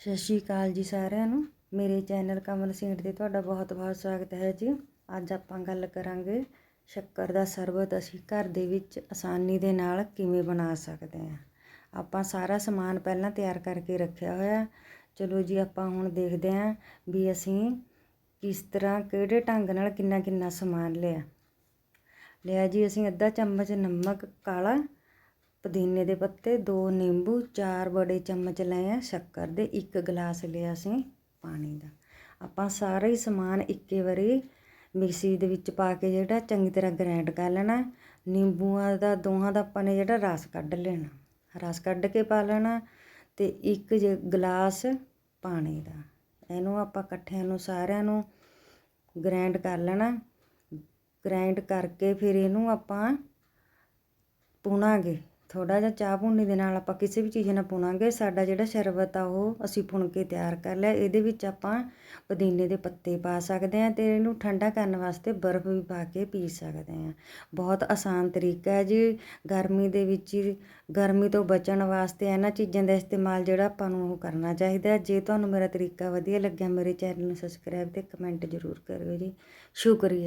ਸਤਿ ਸ਼੍ਰੀ ਅਕਾਲ ਜੀ ਸਾਰਿਆਂ ਨੂੰ। ਮੇਰੇ ਚੈਨਲ ਕਮਲ ਸਿੰਟ ਤੇ ਤੁਹਾਡਾ ਬਹੁਤ-ਬਹੁਤ ਸਵਾਗਤ ਹੈ ਜੀ। ਅੱਜ ਆਪਾਂ ਗੱਲ ਕਰਾਂਗੇ ਸ਼ੱਕਰ ਦਾ ਸਰਬਤ ਅਸੀਂ ਘਰ ਦੇ ਵਿੱਚ ਆਸਾਨੀ ਦੇ ਨਾਲ ਕਿਵੇਂ ਬਣਾ ਸਕਦੇ ਹਾਂ। ਆਪਾਂ ਸਾਰਾ ਸਮਾਨ ਪਹਿਲਾਂ ਤਿਆਰ ਕਰਕੇ ਰੱਖਿਆ ਹੋਇਆ। ਚਲੋ ਜੀ, ਆਪਾਂ ਹੁਣ ਦੇਖਦੇ ਹਾਂ ਵੀ ਅਸੀਂ ਕਿਸ ਤਰ੍ਹਾਂ, ਕਿਹੜੇ ਢੰਗ ਨਾਲ ਕਿੰਨਾ ਕਿੰਨਾ ਸਮਾਨ ਲਿਆ। ਲਿਆ ਜੀ, ਅਸੀਂ ਅੱਧਾ ਚਮਚ ਨਮਕ ਕਾਲਾ ਪੁਦੀਨੇ ਦੇ ਪੱਤੇ, ਦੋ ਨਿੰਬੂ, ਚਾਰ ਬੜੇ ਚਮਚ ਲਏ ਆ ਸ਼ੱਕਰ ਦੇ, ਇੱਕ ਗਲਾਸ ਲਿਆ ਅਸੀਂ ਪਾਣੀ ਦਾ। ਆਪਾਂ ਸਾਰਾ ਹੀ ਸਮਾਨ ਇੱਕੇ ਵਾਰੀ ਮਿਕਸੀ ਦੇ ਵਿੱਚ ਪਾ ਕੇ ਜਿਹੜਾ ਚੰਗੀ ਤਰ੍ਹਾਂ ਗ੍ਰਾਈਂਡ ਕਰ ਲੈਣਾ। ਨਿੰਬੂਆਂ ਦਾ, ਦੋਹਾਂ ਦਾ ਆਪਾਂ ਨੇ ਜਿਹੜਾ ਰਸ ਕੱਢ ਲੈਣਾ। ਰਸ ਕੱਢ ਕੇ ਪਾ ਲੈਣਾ ਤੇ ਇੱਕ ਜ ਗਲਾਸ ਪਾਣੀ ਦਾ। ਇਹਨੂੰ ਆਪਾਂ ਇਕੱਠਿਆਂ ਨੂੰ ਸਾਰਿਆਂ ਨੂੰ ਗ੍ਰਾਈਂਡ ਕਰ ਲੈਣਾ। ਗ੍ਰਾਈਂਡ ਕਰਕੇ ਫਿਰ ਇਹਨੂੰ ਆਪਾਂ ਪੁਣਾਂਗੇ। ਥੋੜਾ ਜਿਹਾ ਚਾਹ ਭੁੰਨੀ ਦੇ ਨਾਲ ਆਪਾਂ ਕਿਸੇ ਵੀ ਚੀਜ਼ ਨਾਲ ਪੁਣਾਂਗੇ ਸਾਡਾ ਜਿਹੜਾ ਸ਼ਰਬਤ ਆ ਉਹ ਅਸੀਂ ਪੁਣ ਕੇ ਤਿਆਰ ਕਰ ਲਿਆ। ਇਹਦੇ ਵਿੱਚ ਆਪਾਂ ਪੁਦੀਨੇ ਦੇ ਪੱਤੇ ਪਾ ਸਕਦੇ ਹਾਂ ਤੇ ਇਹਨੂੰ ਠੰਡਾ ਕਰਨ ਵਾਸਤੇ ਬਰਫ਼ ਵੀ ਪਾ ਕੇ ਪੀ ਸਕਦੇ ਹਾਂ। ਬਹੁਤ ਆਸਾਨ ਤਰੀਕਾ ਹੈ ਜੀ। ਗਰਮੀ ਦੇ ਵਿੱਚ, ਗਰਮੀ ਤੋਂ ਬਚਣ ਵਾਸਤੇ ਇਹਨਾਂ ਚੀਜ਼ਾਂ ਦਾ ਇਸਤੇਮਾਲ ਜਿਹੜਾ ਆਪਾਂ ਨੂੰ ਉਹ ਕਰਨਾ ਚਾਹੀਦਾ ਹੈ। ਜੇ ਤੁਹਾਨੂੰ ਮੇਰਾ ਤਰੀਕਾ ਵਧੀਆ ਲੱਗਿਆ, ਮੇਰੇ ਚੈਨਲ ਨੂੰ ਸਬਸਕ੍ਰਾਈਬ ਤੇ ਕਮੈਂਟ ਜ਼ਰੂਰ ਕਰਿਓ ਜੀ। ਸ਼ੁਕਰੀਆ।